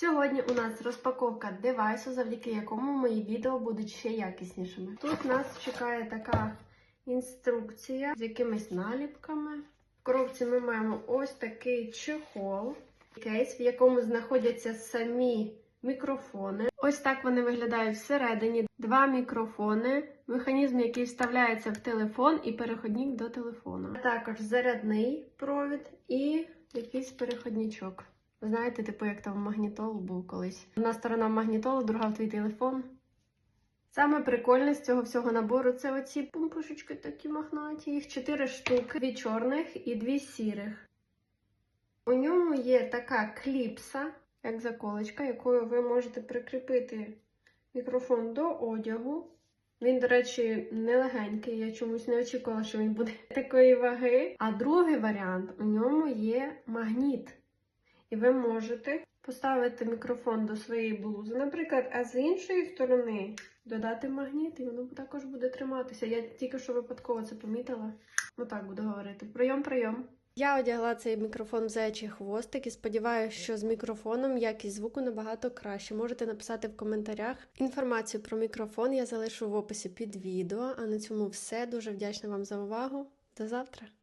Сьогодні у нас розпаковка девайсу, завдяки якому мої відео будуть ще якіснішими. Тут нас чекає така інструкція з якимись наліпками. В коробці ми маємо ось такий чехол, кейс, в якому знаходяться самі мікрофони. Ось так вони виглядають всередині. Два мікрофони, механізм, який вставляється в телефон, і переходник до телефону. А також зарядний провід і якийсь переходничок. Знаєте, типу, як там магнітол був колись. Одна сторона магнітолу, друга в твій телефон. Саме прикольне з цього всього набору це оці пумпушечки такі мохнаті. Їх чотири штуки, дві чорних і дві сірих. У ньому є така кліпса, як заколочка, якою ви можете прикріпити мікрофон до одягу. Він, до речі, нелегенький, я чомусь не очікувала, що він буде такої ваги. А другий варіант у ньому є магніт. І ви можете поставити мікрофон до своєї блузи, наприклад, а з іншої сторони додати магніт, і воно також буде триматися. Я тільки що випадково це помітила. Отак буду говорити. Прийом, прийом. Я одягла цей мікрофон в заячий хвостик і сподіваюся, що з мікрофоном якість звуку набагато краще. Можете написати в коментарях. Інформацію про мікрофон я залишу в описі під відео. А на цьому все. Дуже вдячна вам за увагу. До завтра!